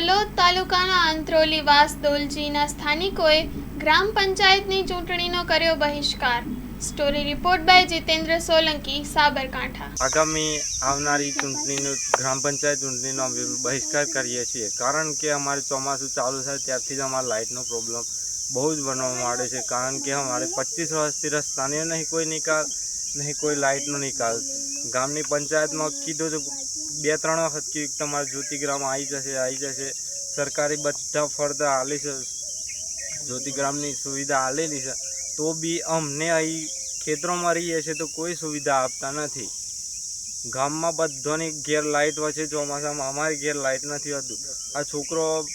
તલોદ તાલુકાના આંત્રોલી વાસ દોલજીના સ્થાનિકોએ ગ્રામ પંચાયતની ચૂંટણીનો કર્યો બહિષ્કાર. Story report by Jitendra Solanki, Sabarkantha. આગામી આવનારી ચૂંટણીનું ગ્રામ પંચાયત ચૂંટણીનો અમે બહિષ્કાર કરીએ છીએ. કારણ કે અમારે ચોમાસું ચાલુ થાય ત્યારથી જ અમારે લાઇટનો પ્રોબ્લેમ બહુ જ બનવા માંડે છે. કારણ કે અમારે પચીસ વર્ષથી રસ્તાની નહીં કોઈ નિકાલ, નહીં કોઈ લાઇટનો નિકાલ. ગામની પંચાયતમાં કીધું તો બે ત્રણ વખત કીધું તમારે જ્યોતિગ્રામ આવી જશે આવી જશે. સરકારી બધા ફરતા હાલી છે. જ્યોતિગ્રામની સુવિધા હાલેલી છે. તો બી અમને અહીં ખેતરોમાં રહીએ છીએ તો કોઈ સુવિધા આપતા નથી. ગામમાં બધાની ઘેર લાઇટ હોય છે, ચોમાસામાં અમારી ઘેર લાઇટ નથી હોતું. આ છોકરો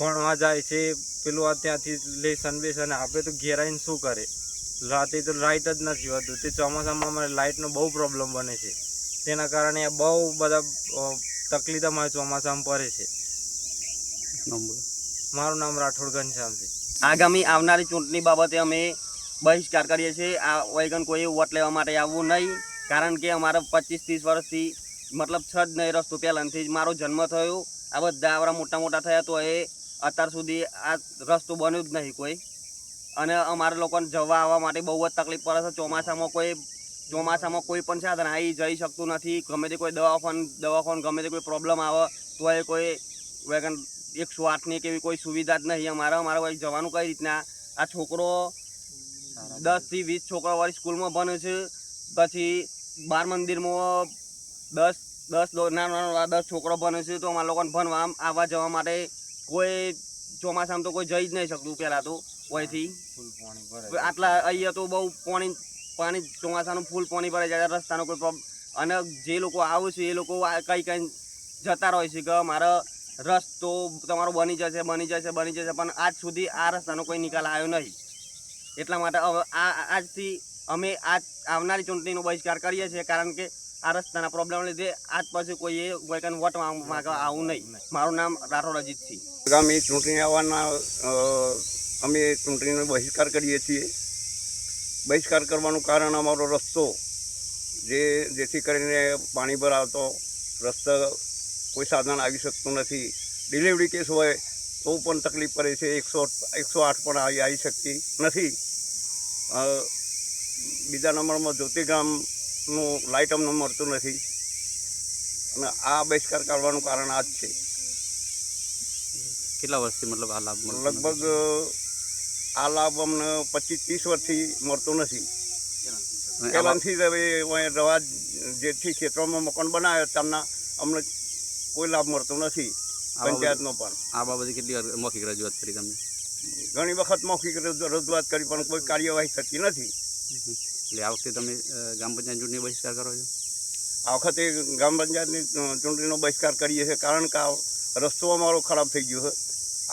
ભણવા જાય છે, પેલું આ ત્યાંથી લેસન બેસન આપે તો ઘેર શું કરે? રાતે તો લાઇટ જ નથી હોતું. તે ચોમાસામાં અમારે લાઇટનો બહુ પ્રોબ્લેમ બને છે. તેના કારણે બહુ બધા તકલીફ અમારે ચોમાસામાં પડે છે. મારું નામ રાઠોડ ઘનશ્યામ છે આગામી આવનારી ચૂંટણી બાબતે અમે બહિષ્કાર કરીએ છીએ. આ વૈગન કોઈ વોટ લેવા માટે આવવું નહીં કારણ કે અમારે પચીસ ત્રીસ વર્ષથી મતલબ છ જ નહીં રસ્તો પહેલાંથી જ મારો જન્મ થયો. આ બધા આવડા મોટા મોટા થયા તો એ અત્યાર સુધી આ રસ્તો બન્યો જ નહીં કોઈ. અને અમારા લોકોને જવા આવવા માટે બહુ જ તકલીફ પડે છે. ચોમાસામાં કોઈ ચોમાસામાં કોઈ પણ સાધન આવી જઈ શકતું નથી. ગમે તે કોઈ દવાખાન દવાખાન ગમે તે કોઈ પ્રોબ્લેમ આવે તો એ કોઈ વેગન એકસો આઠની કે એવી કોઈ સુવિધા જ નહીં. અમારે અમારે કોઈ જવાનું કઈ રીતના? આ છોકરો દસથી વીસ છોકરા વાળી સ્કૂલમાં ભણે છે. પછી બાર મંદિરમાં દસ દસ નાના નાના દસ છોકરો ભણે છે તો અમારા લોકોને ભણવા આવવા જવા માટે કોઈ ચોમાસામાં તો કોઈ જઈ જ નહીં શકતું પહેલાં તો ભરે આટલા અહીંયા તો બહુ પાણી પાણી ચોમાસાનું ફૂલ પાણી ભરાઈ જાય, રસ્તાનો કોઈ અને જે લોકો આવે છે, એ લોકો કંઈ કઈ જતા રહે છે કે મારો રસ્તો તમારો બની જશે બની જશે બની જશે, પણ આજ સુધી આ રસ્તાનો કોઈ નિકાલ આવ્યો નહીં. એટલા માટે આ, આજથી અમે આજ આવનારી ચૂંટણીનો બહિષ્કાર કરીએ છીએ, કારણ કે આ રસ્તાના પ્રોબ્લેમ લીધે આજ પછી કોઈએ કોઈ કંઈ વોટ માગવા આવું નહીં. મારું નામ રાઠોડ અજીતસિંહ. આગામી ચૂંટણી આવવાના અમે ચૂંટણીનો બહિષ્કાર કરીએ છીએ. બહિષ્કાર કરવાનું કારણ અમારો રસ્તો જે જેથી કરીને પાણી ભરાવતો રસ્તો કોઈ સાધન આવી શકતું નથી. ડિલિવરી કેસ હોય તો પણ તકલીફ પડે છે. એકસો એકસો આઠ પણ આવી આવી શકતી નથી. બીજા નંબરમાં જ્યોતિગામનું લાઇટ અમને મળતું નથી. અને આ બહિષ્કાર કરવાનું કારણ આ જ છે. કેટલા વર્ષથી મતલબ આ લાભ લગભગ આ લાભ અમને પચીસ ત્રીસ વર્ષથી મળતો નથી. પહેલાંથી જ હવે રવા જેથી ખેતરોમાં મકાન બનાવ્યો તેમના અમને કોઈ લાભ મળતો નથી પંચાયતનો પણ. આ બાબતે કેટલી મૌખિક રજૂઆત કરી તમને? ઘણી વખત મૌખિક રજૂઆત કરી પણ કોઈ કાર્યવાહી થતી નથી. એટલે આ વખતે તમે ગ્રામ પંચાયત ચૂંટણી બહિષ્કાર કરો છો? આ વખતે ગ્રામ પંચાયતની ચૂંટણીનો બહિષ્કાર કરીએ છીએ કારણ કે આ રસ્તો અમારો ખરાબ થઈ ગયો છે.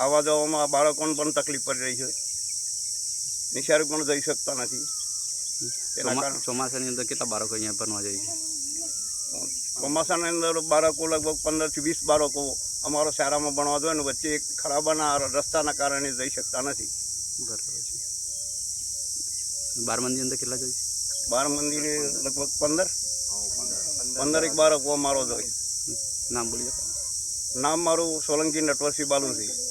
આવવા જવામાં બાળકોને પણ તકલીફ પડી રહી છે. નિશાળે પણ જઈ શકતા નથી. ચોમા- કારણે ચોમાસાની અંદર કેટલા બાળકો અહીંયા ભણવા જાય છે? ચોમાસાની અંદર બાળકો લગભગ પંદરથી વીસ બાળકો અમારો શાળામાં ભણવા જોઈએ ને વચ્ચે એક ખરાબાના રસ્તાના કારણે જઈ શકતા નથી. બરાબર છે. બાર મંદિર અંદર કેટલા જોઈએ બાર મંદિરે લગભગ પંદર. પંદર એક બાળકો અમારો જોઈએ નામ બોલી નામ મારું સોલંકી નટવરસિંહ બાલુસિંહ.